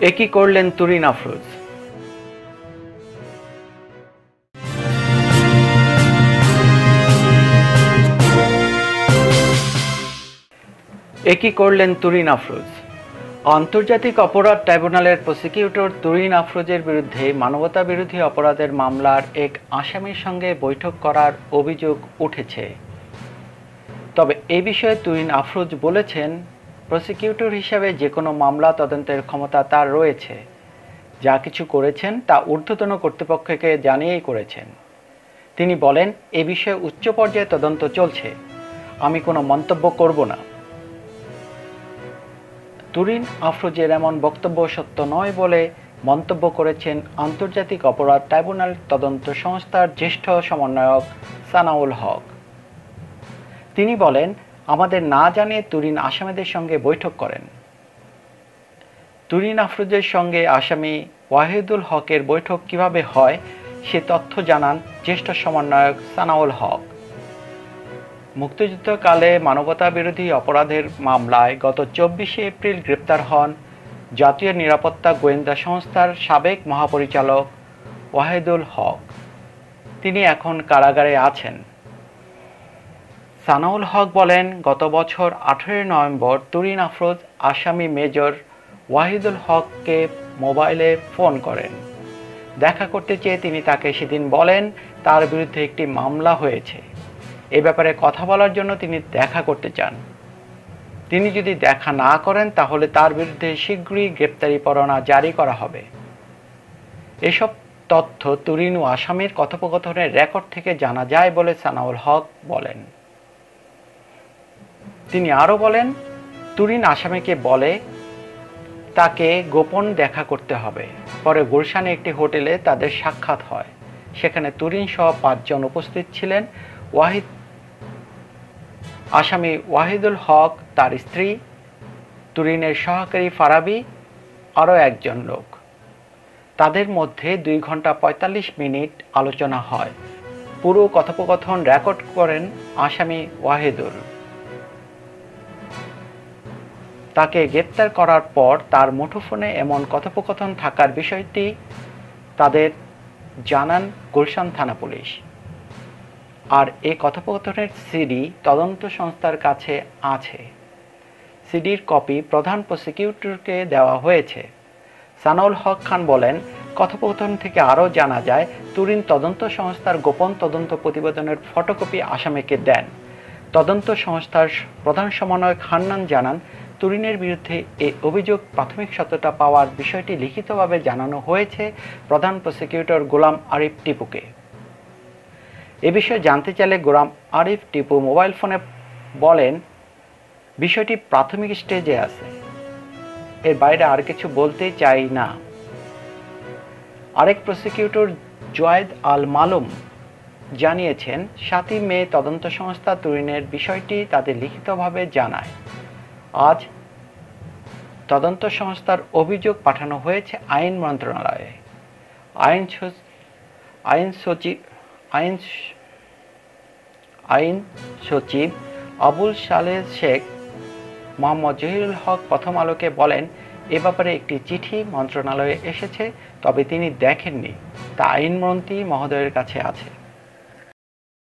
একই করলেন তুরিন আফরোজ। একই করলেন তুরিন আফরোজ। আন্তর্জাতিক অপরাধ ট্রাইব্যুনালের প্রসিকিউটর তুরিন আফরোজের বিরুদ্ধে মানবতা বিরোধী অপরাধের মামলার এক আসামির সঙ্গে বৈঠক করার অভিযোগ উঠেছে। তবে এ বিষয়ে তুরিন আফরোজ বলেছেন প্রসিকিউটর হিসাবে যে কোনো মামলা তদন্তের ক্ষমতা তার রয়েছে। যা কিছু করেছেন তা ঊর্ধ্বতন কর্তৃপক্ষকে জানিয়েই করেছেন। তিনি বলেন, এ বিষয়ে উচ্চ পর্যায়ে তদন্ত চলছে। আমি কোনো মন্তব্য করব না। তুরিন আফরোজের এমন বক্তব্য সত্য নয় বলে মন্তব্য করেছেন আন্তর্জাতিক অপরাধ ট্রাইব্যুনাল তদন্ত সংস্থার জ্যেষ্ঠ সমন্বয়ক সানাউল হক। তিনি বলেন আমাদের না জানিয়ে তুরিন আসামিদের সঙ্গে বৈঠক করেন। তুরিন আফরোজের সঙ্গে আসামি ওয়াহিদুল হকের বৈঠক কীভাবে হয়, সে তথ্য জানান জ্যেষ্ঠ সমন্বয়ক সানাউল হক। মুক্তিযুদ্ধকালে মানবতা বিরোধী অপরাধের মামলায় গত চব্বিশে এপ্রিল গ্রেপ্তার হন জাতীয় নিরাপত্তা গোয়েন্দা সংস্থার সাবেক মহাপরিচালক ওয়াহিদুল হক। তিনি এখন কারাগারে আছেন। সানাউল হক বলেন, গত বছর আঠেরোই নভেম্বর তুরিন আফরোজ আসামি মেজর ওয়াহিদুল হককে মোবাইলে ফোন করেন। দেখা করতে চেয়ে তিনি তাকে সেদিন বলেন, তার বিরুদ্ধে একটি মামলা হয়েছে। এ ব্যাপারে কথা বলার জন্য তিনি দেখা করতে চান। তিনি যদি দেখা না করেন, তাহলে তার বিরুদ্ধে শীঘ্রই গ্রেপ্তারি পরোয়ানা জারি করা হবে। এসব তথ্য তুরিন ও আসামির কথোপকথনের রেকর্ড থেকে জানা যায় বলে সানাউল হক বলেন। তিনি আরও বলেন, তুরিন আসামিকে বলে, তাকে গোপন দেখা করতে হবে। পরে গুলশানে একটি হোটেলে তাদের সাক্ষাৎ হয়। সেখানে তুরিন সহ পাঁচজন উপস্থিত ছিলেন। ওয়াহিদ, আসামি ওয়াহিদুল হক, তার স্ত্রী, তুরিনের সহকারী ফারাবি আরও একজন লোক। তাদের মধ্যে দুই ঘণ্টা পঁয়তাল্লিশ মিনিট আলোচনা হয়। পুরো কথোপকথন রেকর্ড করেন আসামি ওয়াহিদুল। তাকে গ্রেপ্তার করার পর তার মুঠোফোনে এমন কথোপকথন থাকার বিষয়টি তাদের জানান গুলশান থানা পুলিশ। আর এই কথোপকথনের সিডি তদন্ত সংস্থার কাছে আছে। সিডির কপি প্রধান প্রসিকিউটরকে দেওয়া হয়েছে। সানাউল হক খান বলেন, কথোপকথন থেকে আরও জানা যায়, তুরিন তদন্ত সংস্থার গোপন তদন্ত প্রতিবেদনের ফটোকপি আসামিকে দেন। তদন্ত সংস্থার প্রধান সমন্বয়ক হান্নান জানান তুরিনের বিরুদ্ধে এ অভিযোগ প্রাথমিক সত্যতা পাওয়ার বিষয়টি লিখিতভাবে জানানো হয়েছে প্রধান প্রসিকিউটর গোলাম আরিফ টিপুকে। এ বিষয়ে জানতে চাইলে গোলাম আরিফ টিপু মোবাইল ফোনে বলেন, বিষয়টি প্রাথমিক স্টেজে আছে। এর বাইরে আর কিছু বলতে চাই না। আরেক প্রসিকিউটর জয়েদ আল মালুম জানিয়েছেন, সাতই মে তদন্ত সংস্থা তুরিনের বিষয়টি তাদের লিখিতভাবে জানায়। আজ তদন্ত সংস্থার অভিযোগ পাঠানো হয়েছে আইন মন্ত্রণালয়ে। আইন আইন সচিব আইন আইন সচিব আবুল সালেহ শেখ মোহাম্মদ জহিরুল হক প্রথম আলোকে বলেন, এ ব্যাপারে একটি চিঠি মন্ত্রণালয়ে এসেছে, তবে তিনি দেখেননি। তা আইনমন্ত্রী মহোদয়ের কাছে আছে।